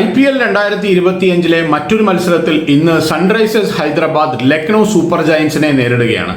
I P L രണ്ടായിരത്തി ഇരുപത്തിയഞ്ചിലെ മറ്റൊരു മത്സരത്തിൽ ഇന്ന് സൺറൈസേഴ്സ് ഹൈദരാബാദ് ലക്നൗ സൂപ്പർ ജയൻസിനെ നേരിടുകയാണ്.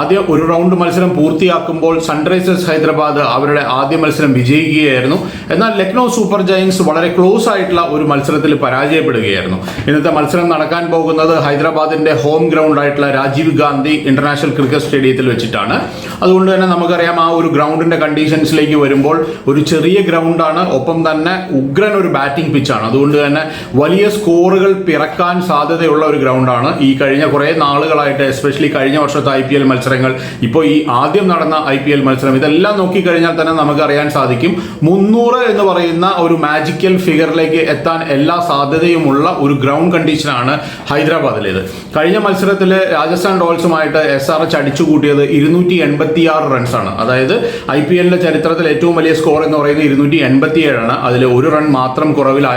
ആദ്യ ഒരു റൗണ്ട് മത്സരം പൂർത്തിയാക്കുമ്പോൾ സൺറൈസേഴ്സ് ഹൈദരാബാദ് അവരുടെ ആദ്യ മത്സരം വിജയിക്കുകയായിരുന്നു. എന്നാൽ ലക്നൗ സൂപ്പർ ജയൻസ് വളരെ ക്ലോസ് ആയിട്ടുള്ള ഒരു മത്സരത്തിൽ പരാജയപ്പെടുകയായിരുന്നു. ഇന്നത്തെ മത്സരം നടക്കാൻ പോകുന്നത് ഹൈദരാബാദിന്റെ ഹോം ഗ്രൗണ്ട് ആയിട്ടുള്ള രാജീവ് ഗാന്ധി ഇന്റർനാഷണൽ ക്രിക്കറ്റ് സ്റ്റേഡിയത്തിൽ വെച്ചിട്ടാണ്. അതുകൊണ്ട് തന്നെ നമുക്കറിയാം ആ ഒരു ഗ്രൗണ്ടിന്റെ കണ്ടീഷൻസിലേക്ക് വരുമ്പോൾ ഒരു ചെറിയ ഗ്രൗണ്ടാണ്. ഒപ്പം തന്നെ ഉഗ്രൻ ഒരു ബാറ്റിംഗ് പിച്ചാണ് അതുകൊണ്ട് തന്നെ വലിയ സ്കോറുകൾ പിറക്കാൻ സാധ്യതയുള്ള ഒരു ഗ്രൗണ്ടാണ്. ഈ കഴിഞ്ഞ കുറേ നാളുകളായിട്ട് എസ്പെഷ്യലി കഴിഞ്ഞ വർഷത്തെ ഐ പി എൽ മത്സരങ്ങൾ ഇപ്പോൾ ഈ ആദ്യം നടന്ന ഐ പി എൽ മത്സരം ഇതെല്ലാം നോക്കിക്കഴിഞ്ഞാൽ തന്നെ നമുക്ക് അറിയാൻ സാധിക്കും. മുന്നൂറ് എന്ന് പറയുന്ന ഒരു മാജിക്കൽ ഫിഗറിലേക്ക് എത്താൻ എല്ലാ സാധ്യതയുമുള്ള ഒരു ഗ്രൗണ്ട് കണ്ടീഷനാണ് ഹൈദരാബാദിലേത്. കഴിഞ്ഞ മത്സരത്തിൽ രാജസ്ഥാൻ റോയൽസുമായിട്ട് എസ് ആർ എച്ച് അടിച്ചു കൂട്ടിയത് ഇരുന്നൂറ്റി എൺപത്തി ആറ് റൺസാണ് അതായത് ഐ പി എല്ലിന്റെ ചരിത്രത്തിൽ ഏറ്റവും വലിയ സ്കോർ എന്ന് പറയുന്നത് ഇരുന്നൂറ്റി എൺപത്തി ഏഴാണ് അതിൽ ഒരു റൺ മാത്രം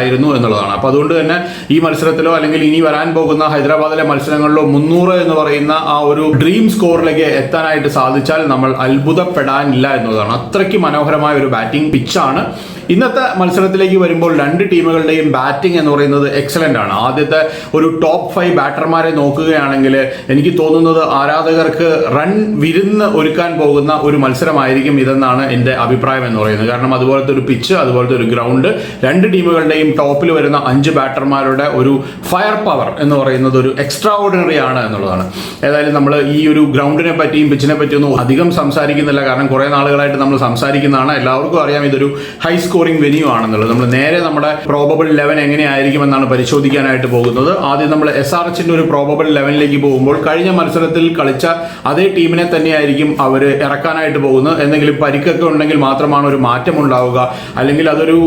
കുറവിലായിരുന്നു എന്നുള്ളതാണ്. അപ്പോൾ അതുകൊണ്ട് തന്നെ ഈ മത്സരത്തിലോ അല്ലെങ്കിൽ ഇനി വരാൻ പോകുന്ന ഹൈദരാബാദിലെ മത്സരങ്ങളിലോ മുന്നൂറ് എന്ന് പറയുന്ന ആ ഒരു ഡ്രീം സ്കോറിലേക്ക് എത്താനായിട്ട് സാധിച്ചാൽ നമ്മൾ അത്ഭുതപ്പെടാനില്ല എന്നുള്ളതാണ്. അത്രയ്ക്ക് മനോഹരമായ ഒരു ബാറ്റിംഗ് പിച്ചാണ് ഇന്നത്തെ മത്സരത്തിലേക്ക് വരുമ്പോൾ രണ്ട് ടീമുകളുടെയും ബാറ്റിംഗ് എന്ന് പറയുന്നത് എക്സലന്റ് ആണ്. ആദ്യത്തെ ഒരു ടോപ്പ് ഫൈവ് ബാറ്റർമാരെ നോക്കുകയാണെങ്കിൽ എനിക്ക് തോന്നുന്നത് ആരാധകർക്ക് റൺ വിരുന്ന് ഒരുക്കാൻ പോകുന്ന ഒരു മത്സരമായിരിക്കും ഇതെന്നാണ് എന്റെ അഭിപ്രായം എന്ന് പറയുന്നത്. കാരണം അതുപോലത്തെ ഒരു പിച്ച് അതുപോലത്തെ ഒരു ഗ്രൗണ്ട് രണ്ട് ടീമുകളുടെയും ടോപ്പിൽ വരുന്ന അഞ്ച് ബാറ്റർമാരുടെ ഒരു ഫയർ പവർ എന്ന് പറയുന്നത് ഒരു എക്സ്ട്രാ ഓർഡിനറി ആണ് എന്നുള്ളതാണ്. ഏതായാലും നമ്മൾ ഈ ഒരു ഗ്രൗണ്ടിനെ പറ്റിയും പിച്ചിനെ പറ്റിയൊന്നും അധികം സംസാരിക്കുന്നില്ല. കാരണം കുറേ നാളുകളായിട്ട് നമ്മൾ സംസാരിക്കുന്നതാണ്. എല്ലാവർക്കും അറിയാം ഇതൊരു ഹൈ സ്കോറിംഗ് വെന്യൂ ആണെന്നുള്ളത്. നമ്മൾ നേരെ നമ്മുടെ പ്രോബബിൾ ലെവൻ എങ്ങനെയായിരിക്കും എന്നാണ് പരിശോധിക്കാനായിട്ട് പോകുന്നത്. ആദ്യം നമ്മൾ എസ് ആർ എച്ചിന്റെ ഒരു പ്രോബബിൾ ലെവനിലേക്ക് പോകുമ്പോൾ കഴിഞ്ഞ മത്സരത്തിൽ കളിച്ച അതേ ടീമിനെ തന്നെയായിരിക്കും അവർ ഇറക്കാനായിട്ട് പോകുന്നത്. എന്തെങ്കിലും പരിക്കൊക്കെ ഉണ്ടെങ്കിൽ മാത്രമാണ് ഒരു മാറ്റം ഉണ്ടാവുക. അല്ലെങ്കിൽ അതൊരു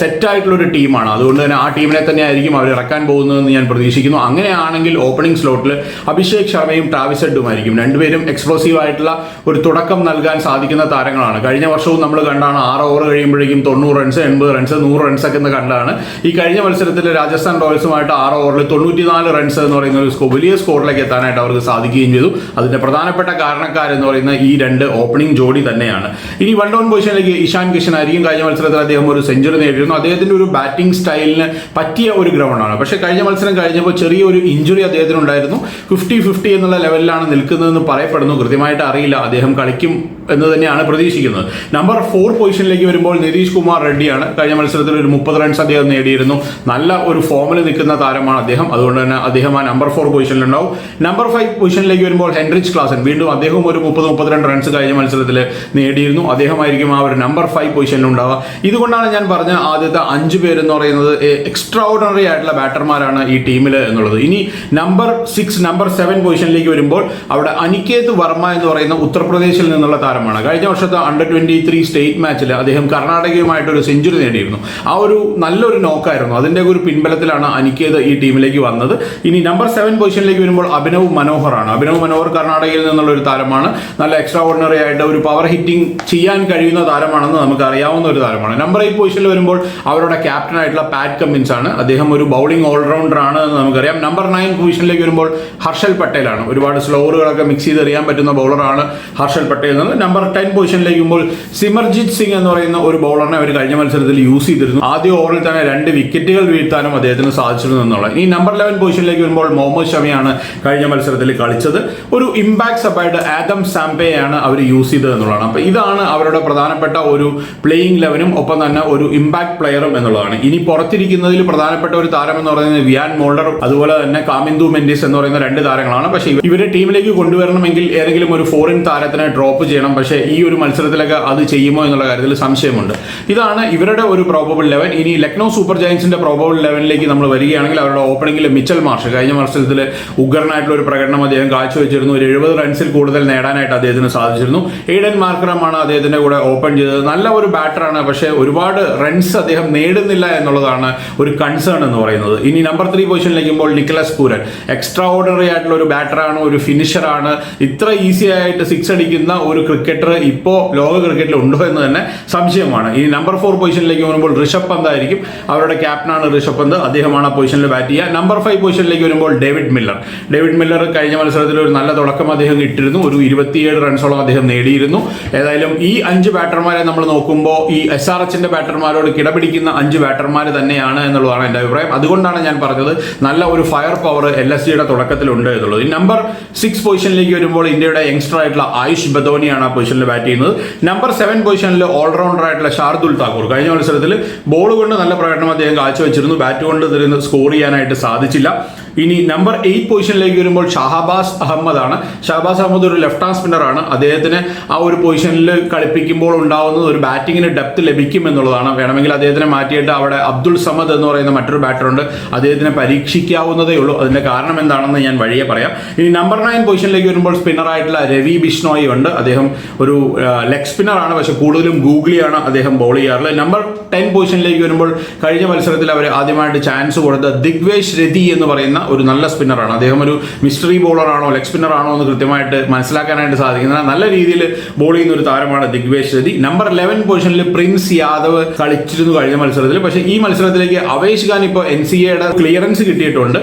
സെറ്റായിട്ടുള്ള ഒരു ടീമാണ്. അതുകൊണ്ട് തന്നെ ആ ടീമിനെ തന്നെയായിരിക്കും അവർ ഇറക്കാൻ പോകുന്നതെന്ന് ഞാൻ പ്രതീക്ഷിക്കുന്നു. അങ്ങനെയാണെങ്കിൽ ഓപ്പണിംഗ് സ്ലോട്ടിൽ അഭിഷേക് ശർമ്മയും ട്രാവിസ് ഹെഡുമായിരിക്കും രണ്ടുപേരും എക്സ്പ്ലോസീവ് ആയിട്ടുള്ള ഒരു തുടക്കം നൽകാൻ സാധിക്കുന്ന താരങ്ങളാണ്. കഴിഞ്ഞ വർഷവും നമ്മൾ കണ്ടാണ് ആറ് ഓവർ കഴിയുമ്പോഴേക്കും തൊണ്ണൂറ് റൺസ് എൺപത് റൺസ് നൂറ് റൺസ് ഒക്കെ എന്ന് കണ്ടാണ് ഈ കഴിഞ്ഞ മത്സരത്തിൽ രാജസ്ഥാൻ റോയൽസുമായിട്ട് ആറ് ഓവറിൽ തൊണ്ണൂറ്റിനാല് റൺസ് എന്ന് പറയുന്ന ഒരു വലിയ സ്കോറിലേക്ക് എത്താനായിട്ട് അവർക്ക് സാധിക്കുകയും ചെയ്തു. അതിന്റെ പ്രധാനപ്പെട്ട കാരണക്കാരെന്ന് പറയുന്ന ഈ രണ്ട് ഓപ്പണിംഗ് ജോഡി തന്നെയാണ്. ഇനി വൺ ഡൗൺ പൊസിഷനിലേക്ക് ഇഷാൻ കിഷൻ ആയിരിക്കും. കഴിഞ്ഞ മത്സരത്തിൽ അദ്ദേഹം ഒരു സെഞ്ചുറി നേടിയിരുന്നു. അദ്ദേഹത്തിന്റെ ഒരു ബാറ്റിംഗ് സ്റ്റൈലിന് പറ്റിയ ഒരു ഗ്രൗണ്ടാണ് പക്ഷെ കഴിഞ്ഞ മത്സരം കഴിഞ്ഞപ്പോൾ ചെറിയൊരു ഇഞ്ചുറി അദ്ദേഹത്തിന് ഉണ്ടായിരുന്നു ഫിഫ്റ്റി ഫിഫ്റ്റി എന്നുള്ള ലെവലിലാണ് നിൽക്കുന്നതെന്ന് പറയപ്പെടുന്നു. കൃത്യമായിട്ട് അറിയില്ല. അദ്ദേഹം കളിക്കും എന്ന് തന്നെയാണ് പ്രതീക്ഷിക്കുന്നത്. നമ്പർ ഫോർ പൊസിഷനിലേക്ക് വരുമ്പോൾ നിതീഷ് കുമാർ റെഡ്ഡിയാണ്. കഴിഞ്ഞ മത്സരത്തിൽ ഒരു മുപ്പത് റൺസ് അദ്ദേഹം നേടിയിരുന്നു. നല്ല ഒരു ഫോമിൽ നിൽക്കുന്ന താരമാണ് അദ്ദേഹം. അതുകൊണ്ട് തന്നെ അദ്ദേഹം ആ നമ്പർ ഫോർ പൊസിഷനിലുണ്ടാവും നമ്പർ ഫൈവ് പൊസിഷനിലേക്ക് വരുമ്പോൾ ഹെൻറിച്ച് ക്ലാസൻ വീണ്ടും അദ്ദേഹം ഒരു മുപ്പത് മുപ്പത്തിരണ്ട് റൺസ് കഴിഞ്ഞ മത്സരത്തിൽ നേടിയിരുന്നു. അദ്ദേഹമായിരിക്കും ആ ഒരു നമ്പർ ഫൈവ് പൊസിഷനിലുണ്ടാവുക ഇതുകൊണ്ടാണ് ഞാൻ പറഞ്ഞ ആദ്യത്തെ അഞ്ച് പേരെന്ന് പറയുന്നത് എക്സ്ട്രാ ഓർഡിനറി ആയിട്ടുള്ള ബാറ്റർമാരാണ് ഈ ടീമിൽ എന്നുള്ളത്. ഇനി നമ്പർ സിക്സ് നമ്പർ സെവൻ പൊസിഷനിലേക്ക് വരുമ്പോൾ അവിടെ അനികേത് വർമ്മ എന്ന് പറയുന്ന ഉത്തർപ്രദേശിൽ നിന്നുള്ള താരമാണ്. കഴിഞ്ഞ വർഷത്തെ അണ്ടർ ട്വന്റി ത്രീ സ്റ്റേറ്റ് മാച്ചിൽ അദ്ദേഹം കർണാടകയുമായിട്ട് ഒരു സെഞ്ചുറി നേടിയിരുന്നു. ആ ഒരു നല്ലൊരു നോക്കായിരുന്നു അതിന്റെ ഒരു പിൻബലത്തിലാണ് അനിക്കേത് ഈ ടീമിലേക്ക് വന്നത്. ഇനി നമ്പർ സെവൻ പൊസിഷനിലേക്ക് വരുമ്പോൾ അഭിനവ് മനോഹറാണ്. അഭിനവ് മനോഹർ കർണാടകയിൽ നിന്നുള്ള ഒരു താരമാണ്. നല്ല എക്സ്ട്രാ ഓർഡിനറി ആയിട്ട് ഒരു പവർ ഹിറ്റിംഗ് ചെയ്യാൻ കഴിയുന്ന താരമാണെന്ന് നമുക്ക് അറിയാവുന്ന ഒരു താരമാണ്. നമ്പർ എയ്റ്റ് പൊസിഷനിൽ വരുമ്പോൾ അവരുടെ ക്യാപ്റ്റൻ ആയിട്ടുള്ള പാറ്റ് കമ്മിൻസ് ആണ്. അദ്ദേഹം ഒരു ബൗളിംഗ് ഓൾറൗണ്ടർ ആണ് എന്ന് നമുക്കറിയാം. നമ്പർ നയൻ പൊസിഷനിലേക്ക് വരുമ്പോൾ ഹർഷൽ പട്ടേലാണ്. ഒരുപാട് സ്ലോറുകളൊക്കെ മിക്സ് ചെയ്ത് എറിയാൻ പറ്റുന്ന ബൗളറാണ് ഹർഷൽ പട്ടേൽ എന്നത് നമ്പർ ടെൻ പൊസിഷനിലേക്ക് വരുമ്പോൾ സിമർജിത് സിംഗ് എന്ന് പറയുന്ന ഒരു ബൗളറിനെ അവർ കഴിഞ്ഞ മത്സരത്തിൽ യൂസ് ചെയ്തിരുന്നു. ആദ്യ ഓവറിൽ തന്നെ രണ്ട് വിക്കറ്റുകൾ വീഴ്ത്താനും അദ്ദേഹത്തിന് സാധിച്ചിരുന്നു എന്നുള്ളത് ഈ നമ്പർ ലെവൻ പൊസിഷനിലേക്ക് വരുമ്പോൾ മുഹമ്മദ് ഷമിയാണ് കഴിഞ്ഞ മത്സരത്തിൽ കളിച്ചത്. ഒരു ഇമ്പാക്ട് സബായിട്ട് ആദം സാംപേയാണ് അവർ യൂസ് ചെയ്തത് എന്നുള്ളതാണ്. അപ്പൊ ഇതാണ് അവരുടെ പ്രധാനപ്പെട്ട ഒരു പ്ലേയിങ് ലെവനും ഒപ്പം തന്നെ ഒരു ഇമ്പാക്ട് പ്ലെയറും എന്നുള്ളതാണ്. ഇനി പുറത്തിരിക്കുന്നതിൽ പ്രധാനപ്പെട്ട ഒരു താരം എന്ന് പറയുന്നത് വിയാൻ മോൾഡറും അതുപോലെ തന്നെ കാമിന്ദു മെൻഡിസ് എന്ന് പറയുന്ന രണ്ട് താരങ്ങളാണ്. പക്ഷേ ഇവരെ ടീമിലേക്ക് കൊണ്ടുവരണമെങ്കിൽ ഏതെങ്കിലും ഒരു ഫോറിൻ താരത്തിനെ ഡ്രോപ്പ് ചെയ്യണം. പക്ഷേ ഈ ഒരു മത്സരത്തിലൊക്കെ അത് ചെയ്യുമോ എന്നുള്ള കാര്യത്തിൽ സംശയമുണ്ട്. ഇതാണ് ഇവരുടെ ഒരു പ്രോബബിൾ ലെവൻ ഇനി ലക്നൗ സൂപ്പർ ജയൻസിന്റെ പ്രോബബിൾ ലെവനിലേക്ക് നമ്മൾ വരികയാണെങ്കിൽ അവരുടെ ഓപ്പണിംഗിൽ മിച്ചൽ മാർഷ്. കഴിഞ്ഞ മത്സരത്തിൽ ഉഗ്രനായിട്ടുള്ള ഒരു പ്രകടനം അദ്ദേഹം കാഴ്ചവെച്ചിരുന്നു. ഒരു എഴുപത് റൺസിൽ കൂടുതൽ നേടാനായിട്ട് അദ്ദേഹത്തിന് സാധിച്ചിരുന്നു. എയ്ഡൻ മാർക്കറമാണ് അദ്ദേഹത്തിന്റെ കൂടെ ഓപ്പൺ ചെയ്തത്. നല്ല ഒരു ബാറ്ററാണ് പക്ഷേ ഒരുപാട് റൺസ് അദ്ദേഹം നേടുന്നില്ല എന്നുള്ളതാണ് ഒരു കൺസേൺ എന്ന് പറയുന്നത്. ഇനി നമ്പർ ത്രീ പൊസിഷനിലേക്കുമ്പോൾ നിക്കലസ് പൂരൻ. എക്സ്ട്രാ ഓർഡിനറി ആയിട്ടുള്ള ഒരു ബാറ്ററാണ് ഒരു ഫിനിഷറാണ് ഇത്ര ഈസി ആയിട്ട് സിക്സ് അടിക്കുന്ന ഒരു ക്രിക്കറ്റർ ഇപ്പോൾ ലോക ക്രിക്കറ്റിൽ ഉണ്ടോ എന്ന് തന്നെ സംശയമാണ്. ഈ നമ്പർ ഫോർ പൊസിഷനിലേക്ക് വരുമ്പോൾ ഋഷഭ് പന്ത് ആയിരിക്കും. അവരുടെ ക്യാപ്റ്റനാണ് ഋഷഭ് പന്ത്. അദ്ദേഹമാണ് ആ പൊസിഷനിൽ ബാറ്റ് ചെയ്യുക. നമ്പർ ഫൈവ് പൊസിഷനിലേക്ക് വരുമ്പോൾ ഡേവിഡ് മില്ലർ. ഡേവിഡ് മില്ലർ കഴിഞ്ഞ മത്സരത്തിൽ ഒരു നല്ല തുടക്കം അദ്ദേഹം ഇട്ടിരുന്നു. ഒരു ഇരുപത്തിയേഴ് റൺസോളം അദ്ദേഹം നേടിയിരുന്നു. ഏതായാലും ഈ അഞ്ച് ബാറ്റർമാരെ നമ്മൾ നോക്കുമ്പോൾ ഈ എസ് ആർ എച്ചിന്റെ ബാറ്റർമാരോട് കിടപിടിക്കുന്ന അഞ്ച് ബാറ്റർമാർ തന്നെയാണ് എന്നുള്ളതാണ് എന്റെ അഭിപ്രായം. അതുകൊണ്ടാണ് ഞാൻ പറഞ്ഞത് നല്ല ഒരു ഫയർ പവർ എൽ എസ് സിയുടെ തുടക്കത്തിലുണ്ട് എന്നുള്ളത്. നമ്പർ സിക്സ് പൊസിഷനിലേക്ക് വരുമ്പോൾ ഇന്ത്യയുടെ യങ്സ്റ്റർ ആയിട്ടുള്ള ആയുഷ് ബദോനിയാണ് ആ പൊസിഷനിൽ ബാറ്റ് ചെയ്യുന്നത്. നമ്പർ സെവൻ പൊസിഷനിൽ ഓൾറൗണ്ടർ ആയിട്ടുള്ള ഷാർദുൽ താക്കൂർ. കഴിഞ്ഞ മത്സരത്തിൽ ബോൾ കൊണ്ട് നല്ല പ്രകടനം അദ്ദേഹം കാഴ്ചവെച്ചിരുന്നു. ബാറ്റ് കൊണ്ട് തരുന്ന സ്കോർ ചെയ്യാനായിട്ട് സാധിച്ചില്ല. ഇനി നമ്പർ എയ്റ്റ് പൊസിഷനിലേക്ക് വരുമ്പോൾ ഷഹബാസ് അഹമ്മദ് ആണ് ഷഹബാസ് അഹമ്മദ് ഒരു ലെഫ്റ്റ് ഹാൻഡ് സ്പിന്നർ ആണ്. അദ്ദേഹത്തിന് ആ ഒരു പൊസിഷനിൽ കളിപ്പിക്കുമ്പോൾ ഉണ്ടാവുന്നത് ഒരു ബാറ്റിങ്ങിന് ഡെപ്ത് ലഭിക്കും എന്നുള്ളതാണ്. വേണമെങ്കിൽ അദ്ദേഹത്തിനെ മാറ്റിയിട്ട് അവിടെ അബ്ദുൾ സമദ് എന്ന് പറയുന്ന മറ്റൊരു ബാറ്ററുണ്ട് അദ്ദേഹത്തിനെ പരീക്ഷിക്കാവുന്നതേ ഉള്ളൂ. അതിന്റെ കാരണം എന്താണെന്ന് ഞാൻ വഴിയെ പറയാം. ഇനി നമ്പർ നയൻ പൊസിഷനിലേക്ക് വരുമ്പോൾ സ്പിന്നർ ആയിട്ടുള്ള രവി ബിഷ്ണോയി ഉണ്ട്. അദ്ദേഹം ഒരു ലെഗ് സ്പിന്നർ ആണ്. പക്ഷെ കൂടുതലും ഗൂഗ്ലിയാണ് അദ്ദേഹം ബോൾ ചെയ്യാറുള്ളത് നമ്പർ ടെൻ പൊസിഷനിലേക്ക് വരുമ്പോൾ കഴിഞ്ഞ മത്സരത്തിൽ അവർ ആദ്യമായിട്ട് ചാൻസ് കൊടുത്ത ദിഗ്വേഷ് രതി എന്ന് പറയുന്ന ഒരു നല്ല സ്പിന്നറാണ് അദ്ദേഹം ഒരു മിസ്റ്ററി ബോളറാണോ ലെഗ് സ്പിന്നറാണോ എന്ന് കൃത്യമായിട്ട് മനസ്സിലാക്കാനായിട്ട് സാധിക്കുന്ന നല്ല രീതിയിൽ ബോൾ ചെയ്യുന്ന ഒരു താരമാണ് ദിഗ്വേഷ് രതി നമ്പർ ലെവൻ പൊസിഷനിൽ പ്രിൻസ് യാദവ് കളിച്ചിരുന്നു കഴിഞ്ഞ മത്സരത്തിൽ. പക്ഷേ ഈ മത്സരത്തിലേക്ക് അവേഷ് ഖാൻ ഇപ്പോൾ എൻ സി എയുടെ ക്ലിയറൻസ് കിട്ടിയിട്ടുണ്ട്.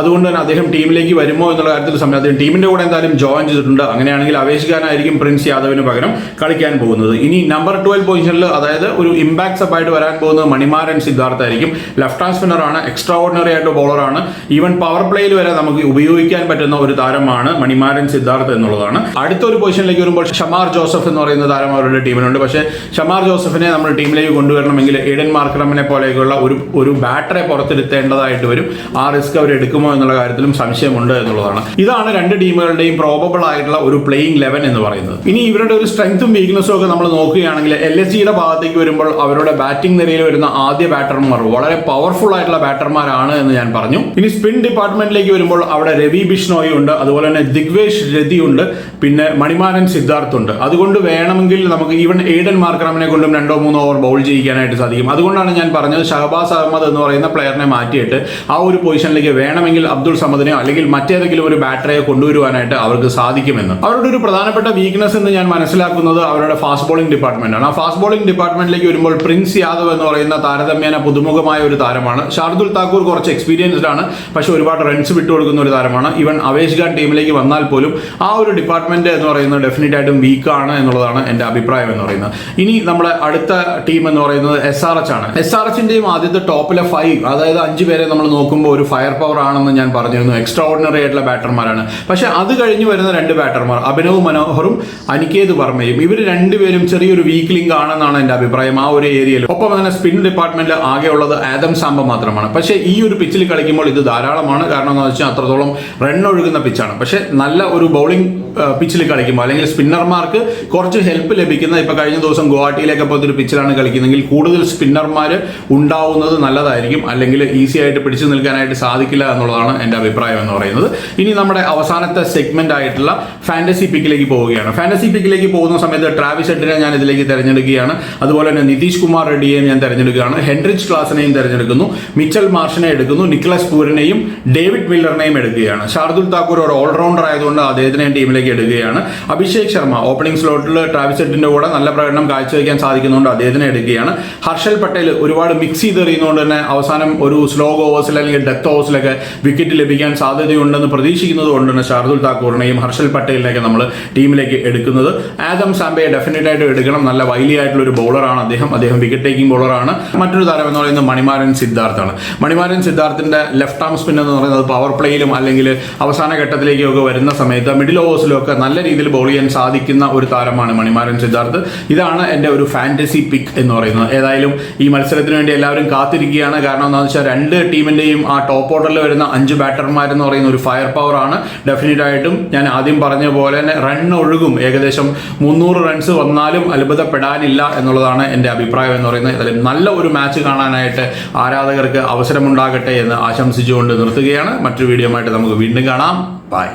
അതുകൊണ്ട് തന്നെ അദ്ദേഹം ടീമിലേക്ക് വരുമോ എന്നുള്ള കാര്യത്തിൽ സമയം അദ്ദേഹം ടീമിന്റെ കൂടെ എന്തായാലും ജോയിൻ ചെയ്തിട്ടുണ്ട്. അങ്ങനെയാണെങ്കിൽ അവേഷ് ഖാൻ ആയിരിക്കും പ്രിൻസ് യാദവിന് പകരം കളിക്കാൻ പോകുന്നത്. ഇനി നമ്പർ ട്വൽവ് പൊസിഷനിൽ അതായത് ഒരു ഇമ്പാക്ട് സബ് ആയിട്ട് വരാൻ പോകുന്നത് മണിമാരൻ സിദ്ധാർത്ഥ ആയിരിക്കും ലെഫ്റ്റ് സ്പിന്നർ ആണ് എക്സ്ട്രാ ഓർഡിനറി ആയിട്ട് ബോളറാണ് ഈവൻ പവർ പ്ലേയിൽ വരെ നമുക്ക് ഉപയോഗിക്കാൻ പറ്റുന്ന ഒരു താരമാണ് മണിമാരൻ സിദ്ധാർത്ഥ എന്നുള്ളതാണ്. അടുത്ത ഒരു പൊസിഷനിലേക്ക് വരുമ്പോൾ ഷമാർ ജോസഫ് എന്ന് പറയുന്ന താരം അവരുടെ ടീമിലുണ്ട്. പക്ഷേ ഷമാർ ജോസഫിനെ നമ്മൾ ടീമിലേക്ക് കൊണ്ടുവരണമെങ്കിൽ എഡൻ മാർക്രമിനെ പോലെയൊക്കെയുള്ള ഒരു ഒരു ബാറ്ററെ പുറത്തെടുത്തേണ്ടതായിട്ട് വരും. ആ റിസ്ക് അവർ എടുക്കുമോ എന്നുള്ള കാര്യത്തിലും സംശയമുണ്ട് എന്നുള്ളതാണ്. ഇതാണ് രണ്ട് ടീമുകളുടെയും പ്രോബബിൾ ആയിട്ടുള്ള ഒരു പ്ലേയിങ് ലെവൻ എന്ന് പറയുന്നത്. ഇനി ഇവരുടെ ഒരു സ്ട്രെങ്ത്തും വീക്ക്നസും ഒക്കെ നമ്മൾ നോക്കുകയാണെങ്കിൽ എൽ എസ് ജിയുടെ ഭാഗത്തേക്ക് വരുമ്പോൾ അവരുടെ ബാറ്റിംഗ് നിരയിൽ വരുന്ന ആദ്യ ബാറ്റർമാർ വളരെ പവർഫുൾ ആയിട്ടുള്ള ബാറ്റർമാരാണ് എന്ന് ഞാൻ പറഞ്ഞു. ഇനി സ്പിൻ ഡിപ്പാർട്ട്മെന്റിലേക്ക് വരുമ്പോൾ അവിടെ രവി ബിഷ്ണോയി ഉണ്ട് അതുപോലെ തന്നെ ദിഗ്വേഷ് രതി ഉണ്ട് പിന്നെ മണിമാരൻ സിദ്ധാർത്ഥ് ഉണ്ട്. അതുകൊണ്ട് വേണമെങ്കിൽ നമുക്ക് ഈവൻ എയ്ഡൻ മാർക്കറാമിനെ കൊണ്ടും രണ്ടോ മൂന്നോ ഓവർ ബൗൾ ചെയ്യിക്കാനായിട്ട് സാധിക്കും. അതുകൊണ്ടാണ് ഞാൻ പറഞ്ഞത് ഷഹബാസ് അഹമ്മദ് എന്ന് പറയുന്ന പ്ലെയറിനെ മാറ്റിയിട്ട് ആ ഒരു പൊസിഷനിലേക്ക് വേണമെങ്കിൽ അബ്ദുൾ സമദിനെയോ അല്ലെങ്കിൽ മറ്റേതെങ്കിലും ഒരു ബാറ്ററിയെ കൊണ്ടുവരുവാനായിട്ട് അവർക്ക് സാധിക്കുമെന്ന്. അവരുടെ ഒരു പ്രധാനപ്പെട്ട വീക്ക്നെസ് എന്ന് ഞാൻ മനസ്സിലാക്കുന്നത് അവരുടെ ഫാസ്റ്റ് ബോളിംഗ് ഡിപ്പാർട്ട്മെന്റ് ആണ്. ആ ഫാസ്റ്റ് ബോളിംഗ് ഡിപ്പാർട്ട്മെന്റിലേക്ക് വരുമ്പോൾ പ്രിൻസ് യാദവ് എന്ന് പറയുന്ന താരതമ്യേന പുതുമുഖമായ ഒരു താരമാണ്. ഷാർദുൽ താക്കൂർ കുറച്ച് എക്സ്പീരിയൻസ്ഡ് ആണ്. പക്ഷെ ഒരുപാട് റൺസ് വിട്ടുകൊടുക്കുന്ന ഒരു താരമാണ്. ഇവൻ അവേഷ് ഖാൻ ടീമിലേക്ക് വന്നാൽ പോലും ആ ഒരു ഡിപ്പാർട്ട്മെന്റ് എന്ന് പറയുന്നത് ഡെഫിനറ്റ് ആയിട്ടും വീക്കാണ് എന്നുള്ളതാണ് എന്റെ അഭിപ്രായം എന്ന് പറയുന്നത്. ഇനി നമ്മുടെ അടുത്ത ടീം എന്ന് പറയുന്നത് എസ് ആർ എച്ച് ആണ്. എസ് ആർ എച്ചിന്റെയും ആദ്യത്തെ ടോപ്പിലെ ഫൈവ് അതായത് അഞ്ച് പേരെ നമ്മൾ നോക്കുമ്പോൾ ഒരു ഫയർ പവർ ആണെന്ന് ഞാൻ പറഞ്ഞിരുന്നു. എക്സ്ട്രാ ഓർഡിനറി ആയിട്ടുള്ള ബാറ്റർമാരാണ് പക്ഷെ അത് കഴിഞ്ഞ് വരുന്ന രണ്ട് ബാറ്റർമാർ അഭിനവ് മനോഹറും അനികേത് വർമ്മയും. ഇവർ രണ്ടുപേരും ചെറിയൊരു വീക്ക് ലിങ്ക് ആണെന്നാണ് എന്റെ അഭിപ്രായം. ആ ഒരു ഏരിയയിൽ. ഒപ്പം തന്നെ സ്പിൻ ഡിപ്പാർട്ട്മെന്റിൽ ഉള്ളത് ആദം സാമ്പ മാത്രമാണ്. പക്ഷേ ഈ ഒരു പിച്ചിൽ കളിക്കുമ്പോൾ ഇത് ധാരാളമാണ്. കാരണം എന്ന് വെച്ചാൽ അത്രത്തോളം റൺ ഒഴുകുന്ന പിച്ചാണ് പക്ഷേ നല്ല ഒരു ബൗളിംഗ് പിച്ചിൽ കളിക്കുമ്പോൾ അല്ലെങ്കിൽ സ്പിന്നർമാർക്ക് കുറച്ച് ഹെൽപ്പ് ലഭിക്കുന്ന ഇപ്പൊ കഴിഞ്ഞ ദിവസം ഗുവാഹട്ടിയിലേക്ക് പോലത്തെ ഒരു പിച്ചിലാണ് കളിക്കുന്നതെങ്കിൽ കൂടുതൽ സ്പിന്നർമാർ ഉണ്ടാവുന്നത് നല്ലതായിരിക്കും. അല്ലെങ്കിൽ ഈസി ആയിട്ട് പിടിച്ചു നിൽക്കാനായിട്ട് സാധിക്കില്ല എന്നുള്ളതാണ് എന്റെ അഭിപ്രായം എന്ന് പറയുന്നത്. ഇനി നമ്മുടെ അവസാനത്തെ സെഗ്മെന്റ് ആയിട്ടുള്ള ഫാന്റസി പിക്കിലേക്ക് പോവുകയാണ്. ഫാന്റസി പിക്കിലേക്ക് പോകുന്ന സമയത്ത് ട്രാവിസ് ഹെഡിനെ ഞാൻ ഇതിലേക്ക് തിരഞ്ഞെടുക്കുകയാണ്. അതുപോലെ തന്നെ നിതീഷ് കുമാർ റെഡ്ഡിയെയും ഞാൻ തിരഞ്ഞെടുക്കുകയാണ്. ഹെൻറിച്ച് ക്ലാസിനെയും തിരഞ്ഞെടുക്കുന്നു. മിച്ചൽ മാർഷിനെ എടുക്കുന്നു. നിക്കലസ് പൂരനെയും ഡേവിഡ് മില്ലറിനെയും എടുക്കുകയാണ്. ഷാർദുൽ താക്കൂർ ഒരു ഓൾറൗണ്ടർ ആയതുകൊണ്ട് അദ്ദേഹത്തിനെ ടീമിലേക്ക് എടുക്കുകയാണ്. അഭിഷേക് ശർമ്മ ഓപ്പണിംഗ് സ്ലോട്ടിൽ ട്രാവിസ് ഹെഡിന്റെ കൂടെ നല്ല പ്രകടനം കാഴ്ചവെക്കാൻ സാധിക്കുന്നുണ്ട് അദ്ദേഹത്തിനെ എടുക്കുകയാണ്. ഹർഷൽ പട്ടേൽ ഒരുപാട് മിക്സ് ചെയ്ത് എറിയുന്നതുകൊണ്ട് തന്നെ അവസാനം ഒരു സ്ലോ ഓവേഴ്സിൽ അല്ലെങ്കിൽ ഡെത്ത് ഓവേഴ്സിലൊക്കെ വിക്കറ്റ് ലഭിക്കാൻ സാധ്യതയുണ്ടെന്ന് പ്രതീക്ഷിക്കുന്നത് കൊണ്ട് തന്നെ ഷാർദുൽ താക്കൂറിനെയും ഹർഷൽ പട്ടേലിനെയൊക്കെ നമ്മൾ ടീമിലേക്ക് എടുക്കുന്നത്. ആദം സാംബയെ ഡെഫിനറ്റ് ആയിട്ട് എടുക്കണം. നല്ല വൈലി ആയിട്ടുള്ള ഒരു ബോളറാണ് അദ്ദേഹം അദ്ദേഹം വിക്കറ്റ് ടേക്കിംഗ് ബോളറാണ് മറ്റൊരു താരം എന്ന് പറയുന്നത് Manimaran സിദ്ധാർത്ഥാണ്. Manimaran സിദ്ധാർത്ഥിന്റെ left arm spin എന്ന് പറയുന്നത് പവർ പ്ലേയിലും അല്ലെങ്കിൽ അവസാന ഘട്ടത്തിലേക്കൊക്കെ വരുന്ന സമയത്ത് മിഡിൽ ഓവേഴ്സിലും ഒക്കെ നല്ല രീതിയിൽ ബോൾ ചെയ്യാൻ സാധിക്കുന്ന ഒരു താരമാണ് മണിമാരൻ സിദ്ധാർത്ഥ് ഇതാണ് എന്റെ ഒരു ഫാന്റസി പിക്ക് എന്ന് പറയുന്നത്. ഏതായാലും ഈ മത്സരത്തിന് വേണ്ടി എല്ലാവരും കാത്തിരിക്കുകയാണ്. കാരണം എന്താണെന്ന് വെച്ചാൽ രണ്ട് ടീമിന്റെയും ആ ടോപ്പ് ഓർഡറിൽ വരുന്ന അഞ്ച് ബാറ്റർമാർ എന്ന് പറയുന്ന ഒരു ഫയർ പവർ ആണ്. ഡെഫിനറ്റ് ആയിട്ടും ഞാൻ ആദ്യം പറഞ്ഞ പോലെ തന്നെ റൺ ഒഴുകും. ഏകദേശം മുന്നൂറ് റൺസ് വന്നാലും അത്ഭുതപ്പെടാനില്ല എന്നുള്ളതാണ് എന്റെ അഭിപ്രായം എന്ന് പറയുന്നത് ഏതായാലും നല്ല ഒരു മാച്ച് കാണാനായിട്ട് ആരാധകർക്ക് അവസരമുണ്ടാകട്ടെ എന്ന് ആശംസിച്ചുകൊണ്ട് നിർത്തുകയാണ്. മറ്റൊരു വീഡിയോ ആയിട്ട് നമുക്ക് വീണ്ടും കാണാം. ബൈ